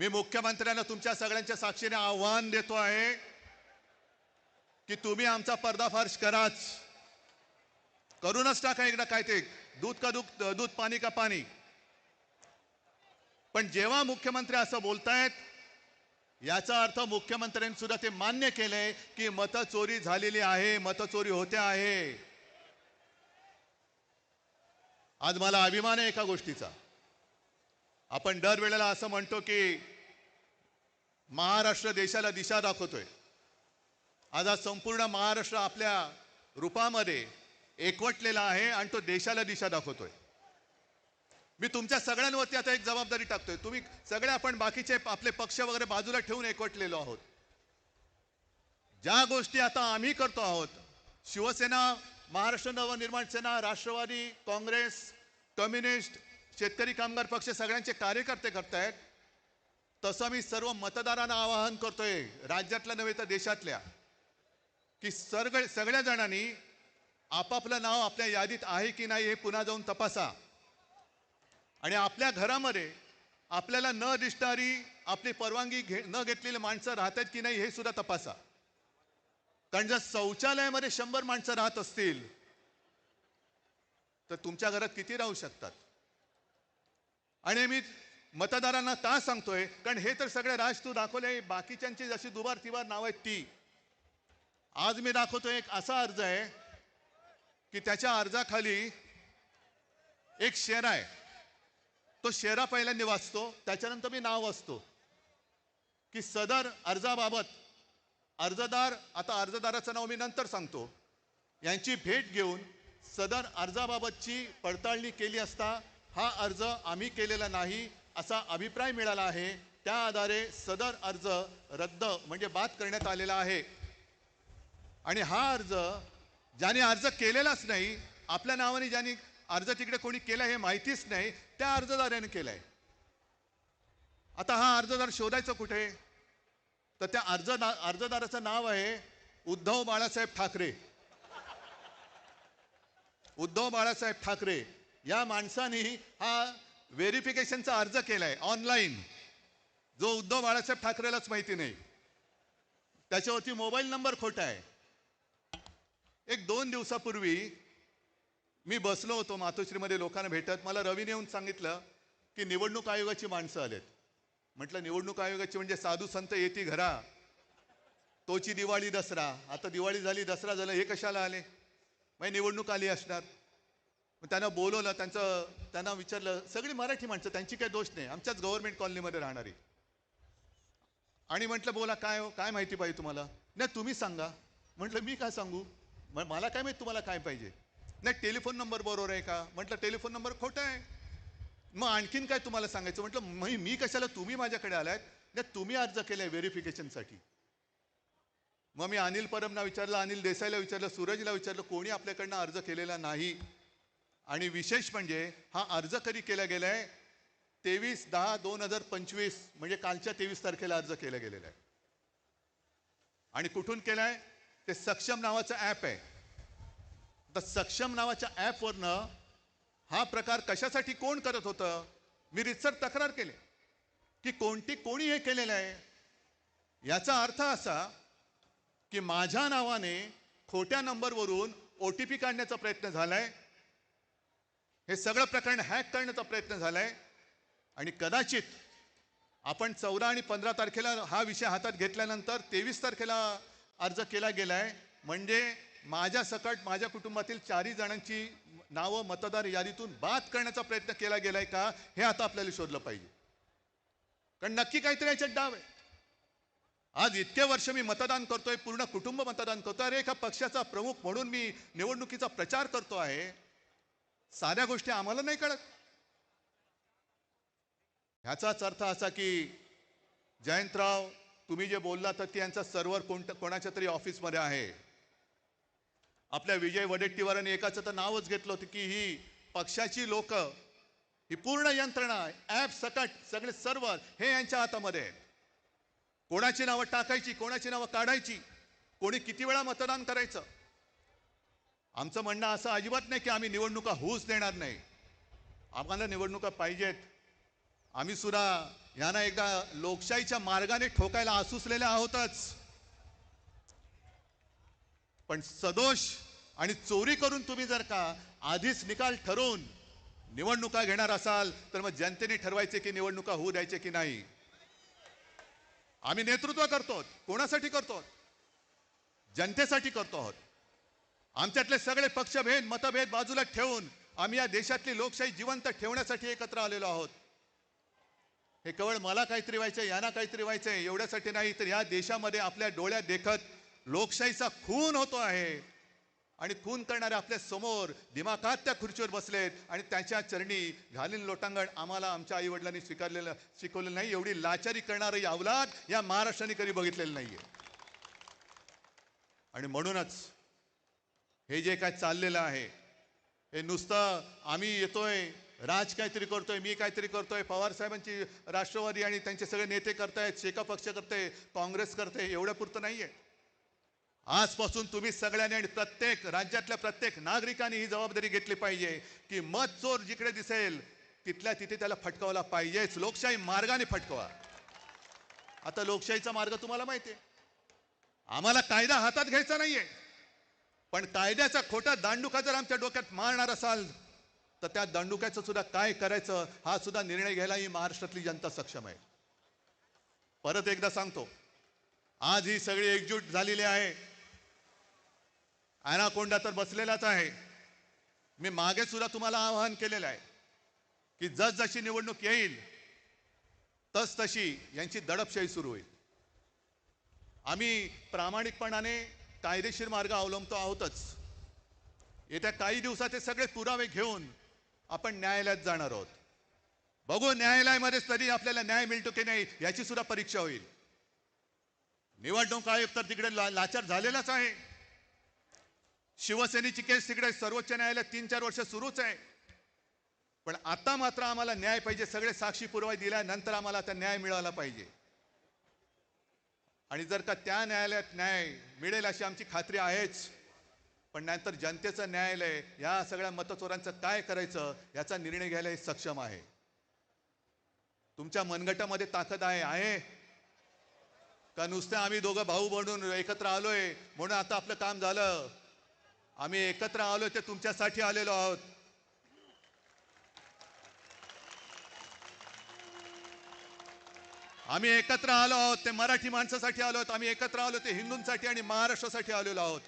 मी मुख्यमंत्र्यांना तुमच्या सगळ्यांच्या साक्षीने आव्हान देतो आहे की तुम्ही आमचा पर्दाफाश कराच. करूनच टाका एकदा काय ते दूध का दूध दूध पाणी का पाणी. पण जेव्हा मुख्यमंत्री असं बोलतायत याचा अर्थ मुख्यमंत्र्यांनी सुद्धा ते मान्य केलंय की मतचोरी झालेली आहे मतचोरी होते आहे. आज मला अभिमान आहे एका गोष्टीचा. आपण दरवेळेला असं म्हणतो की महाराष्ट्र देशाला दिशा दाखवतोय. आज आज संपूर्ण महाराष्ट्र आपल्या रूपामध्ये एकवटलेला आहे आणि तो देशाला दिशा दाखवतोय. मी तुमच्या सगळ्यांवरती आता एक जबाबदारी टाकतोय. तुम्ही सगळे आपण बाकीचे आपले पक्ष वगैरे बाजूला ठेवून एकवटलेलो आहोत. ज्या गोष्टी आता आम्ही करतो आहोत शिवसेना महाराष्ट्र नवनिर्माण सेना राष्ट्रवादी काँग्रेस कम्युनिस्ट शेतकरी कामगार पक्ष सगळ्यांचे कार्यकर्ते करतायत. तसं मी सर्व मतदारांना आवाहन करतोय राज्यातल्या नव्हे तर देशातल्या की सगळे सगळ्या जणांनी आपापलं नाव आपल्या यादीत आहे की नाही हे पुन्हा जाऊन तपासा. आणि आपल्या घरामध्ये आपल्याला न दिसणारी आपली परवानगी घे न घेतलेली माणसं राहतात की नाही हे सुद्धा तपासा. कारण जर शौचालयामध्ये शंभर माणसं राहत असतील तर तुमच्या घरात किती राहू शकतात? आणि मी मतदारांना का सांगतोय कारण हे तर सगळे राज तू दाखवले बाकीच्यांची जशी दुबार तिबार नाव आहेत ती. आज मी दाखवतोय एक असा अर्ज आहे की त्याच्या अर्जाखाली एक शेरा आहे. तो शेरा पहिल्यांदा वाचतो त्याच्यानंतर मी नाव वाचतो. की सदर अर्जाबाबत अर्जदार आता अर्जदाराचं नाव मी नंतर सांगतो. यांची भेट घेऊन सदर अर्जाबाबतची पडताळणी केली असता हा अर्ज आम्ही केलेला नाही असा अभिप्राय मिळाला आहे. त्या आधारे सदर अर्ज रद्द म्हणजे बाद करण्यात आलेला आहे. आणि हा अर्ज ज्याने अर्ज केलेलाच नाही आपल्या नावाने ज्याने अर्ज तिकडे कोणी केला हे माहितीच नाही त्या अर्जदाराने केलाय. आता हा अर्जदार शोधायचं कुठे? तर त्या अर्जदा अर्जदाराचं नाव आहे उद्धव बाळासाहेब ठाकरे. उद्धव बाळासाहेब ठाकरे. या माणसाने हा व्हेरिफिकेशनचा अर्ज केलाय ऑनलाईन. जो उद्धव बाळासाहेब ठाकरेलाच माहिती नाही. त्याच्यावरती मोबाईल नंबर खोटा आहे. एक दोन दिवसापूर्वी मी बसलो होतो मातोश्रीमध्ये लोकांना भेटत. मला रवीने येऊन सांगितलं की निवडणूक आयोगाची माणसं आलेत. म्हटलं निवडणूक आयोगाची म्हणजे साधू संत येती घरा. तोची दिवाळी दसरा. आता दिवाळी झाली दसरा झालं हे कशाला आले? मग निवडणूक आली असणार. त्यांना बोलवलं त्यांचं त्यांना विचारलं सगळी मराठी माणसं त्यांची काही दोष नाही आमच्याच गव्हर्नमेंट कॉलनीमध्ये राहणारी. आणि म्हटलं बोला काय हो काय माहिती पाहिजे तुम्हाला? नाही तुम्ही सांगा. म्हटलं मी काय सांगू? मग मला काय माहिती तुम्हाला काय पाहिजे? नाही टेलिफोन नंबर बरोबर आहे का? म्हटलं टेलिफोन नंबर खोटा आहे. मग आणखीन काय तुम्हाला सांगायचं? म्हटलं मी मी कशाला तुम्ही माझ्याकडे आलायत? नाही तुम्ही अर्ज केलाय व्हेरिफिकेशनसाठी मग मी अनिल परबना विचारलं अनिल देसाईला विचारलं सूरजला विचारलं कोणी आपल्याकडनं अर्ज केलेला नाही? आणि विशेष म्हणजे हा अर्ज कधी केला गेलाय? तेवीस दहा दोन हजार पंचवीस म्हणजे कालच्या तेवीस तारखेला अर्ज केला गेलेला आहे. आणि कुठून केलाय? ते सक्षम नावाचं ॲप आहे. तर सक्षम नावाच्या ॲपवरनं हा प्रकार कशासाठी कोण करत होतं? मी रितसर तक्रार केली. की कोणती कोणी हे केलेलं आहे? याचा अर्थ असा की माझ्या नावाने खोट्या नंबरवरून ओ टी पी काढण्याचा प्रयत्न झालाय. हे सगळं प्रकरण हॅक करण्याचा प्रयत्न झालाय. आणि कदाचित आपण चौदा आणि पंधरा तारखेला हा विषय हातात घेतल्यानंतर तेवीस तारखेला अर्ज केला गेलाय. म्हणजे माझ्या सकट माझ्या कुटुंबातील चारही जणांची नावं मतदार यादीतून बाद करण्याचा प्रयत्न केला गेलाय का हे आता आपल्याला शोधलं पाहिजे. कारण नक्की काहीतरी याच्यात डाव आहे. आज इतके वर्ष मी मतदान करतोय पूर्ण कुटुंब मतदान करतोय. अरे एका पक्षाचा प्रमुख म्हणून मी निवडणुकीचा प्रचार करतो आहे. साध्या गोष्टी आम्हाला नाही कळत. ह्याचाच अर्थ असा की जयंतराव तुम्ही जे बोलला तर त्यांचा सर्व्हर कोणत्या कोणाच्या तरी ऑफिसमध्ये आहे. आपल्या विजय वडेट्टीवारांनी एकाचं तर नावच घेतलं होतं की ही पक्षाची लोक ही पूर्ण यंत्रणा ॲप सकट सगळे सर्व्हर हे यांच्या हातामध्ये आहेत. कोणाची नावं टाकायची कोणाची नावं काढायची कोणी किती वेळा मतदान करायचं? आमचं म्हणणं असं अजिबात नाही की आम्ही निवडणुका होऊच देणार नाही. आम्हाला निवडणुका पाहिजेत. आम्ही सुद्धा यांना एकदा लोकशाहीच्या मार्गाने ठोकायला आसुसलेले आहोतच. पण सदोष आणि चोरी करून तुम्ही जर का आधीच निकाल ठरवून निवडणुका घेणार असाल तर मग जनतेने ठरवायचे की निवडणुका होऊ द्यायचे की नाही. आम्ही नेतृत्व करतो कोणासाठी करतो जनतेसाठी करतो आहोत आमच्यातले सगळे पक्षभेद मतभेद बाजूला ठेवून आम्ही या देशातली लोकशाही जिवंत ठेवण्यासाठी एकत्र आलेलो आहोत. हे केवळ मला काहीतरी व्हायचंय यांना काहीतरी व्हायचंय एवढ्यासाठी नाही तर या देशामध्ये आपल्या डोळ्यात देखत लोकशाहीचा खून होतो आहे. आणि खून करणारे आपल्यासमोर दिमाखात त्या खुर्चीवर बसलेत आणि त्याच्या चरणी घालीन लोटांगण आम्हाला आमच्या आई वडिलांनी स्वीकारलेलं शिकवलेलं नाही एवढी लाचारी करणारी अवलाद या महाराष्ट्राने कधी बघितलेलं नाहीये. आणि म्हणूनच हे जे काय चाललेलं आहे हे नुसतं आम्ही येतोय राज काहीतरी करतोय मी काहीतरी करतोय पवार साहेबांची राष्ट्रवादी आणि त्यांचे सगळे नेते करतायत शेका पक्ष करते काँग्रेस करते एवढ्या पुरतं नाहीये. आजपासून तुम्ही सगळ्यांनी आणि प्रत्येक राज्यातल्या प्रत्येक नागरिकांनी ही जबाबदारी घेतली पाहिजे की मत चोर जिकडे दिसेल तिथल्या तिथे त्याला फटकावला पाहिजेच. लोकशाही मार्गाने फटकवा. आता लोकशाहीचा मार्ग तुम्हाला माहिती आहे आम्हाला कायदा हातात घ्यायचा नाहीये. पण कायद्याचा खोटा दांडुका जर आमच्या डोक्यात मारणार असाल तर त्या दांडुक्याचं सुद्धा काय करायचं हा सुद्धा निर्णय घ्यायला ही महाराष्ट्रातली जनता सक्षम आहे. परत एकदा सांगतो आज ही सगळी एकजूट झालेली आहे. अनाकोंडा तर बसलेलाच आहे. मी मागे सुद्धा तुम्हाला आवाहन केलेलं आहे की जसजशी निवडणूक येईल तस तशी यांची दडपशाही सुरू होईल. आम्ही प्रामाणिकपणाने कायदेशीर मार्ग अवलंबतो आहोतच. येत्या काही दिवसात हे सगळे पुरावे घेऊन आपण न्यायालयात जाणार आहोत. बघू न्यायालयामध्ये तरी आपल्याला न्याय मिळतो की नाही याची सुद्धा परीक्षा होईल. निवडणूक आयोग तर तिकडे ला- लाचार झालेलाच आहे. शिवसेनेची केस तिकडे सर्वोच्च न्यायालयात तीन चार वर्ष सुरूच आहे. पण आता मात्र आम्हाला न्याय पाहिजे सगळे साक्षी पुरावे दिल्यानंतर आम्हाला आता न्याय मिळाला पाहिजे. आणि जर का त्या न्यायालयात न्याय मिळेल अशी आमची खात्री आहेच. पण नंतर जनतेचं न्यायालय या सगळ्या मतचोरांचं काय करायचं याचा निर्णय घ्यायला हे सक्षम आहे. तुमच्या मनगटामध्ये ताकद आहे आहे. का नुसतं आम्ही दोघं भाऊ बनून एकत्र आलोय? म्हणून आता आपलं काम झालं. आम्ही एकत्र आलोय ते तुमच्यासाठी आलेलो आहोत. आम्ही एकत्र आलो आहोत ते मराठी माणसासाठी आलो आहोत आम्ही एकत्र आलो ते हिंदूंसाठी आणि महाराष्ट्रासाठी आलेलो आहोत.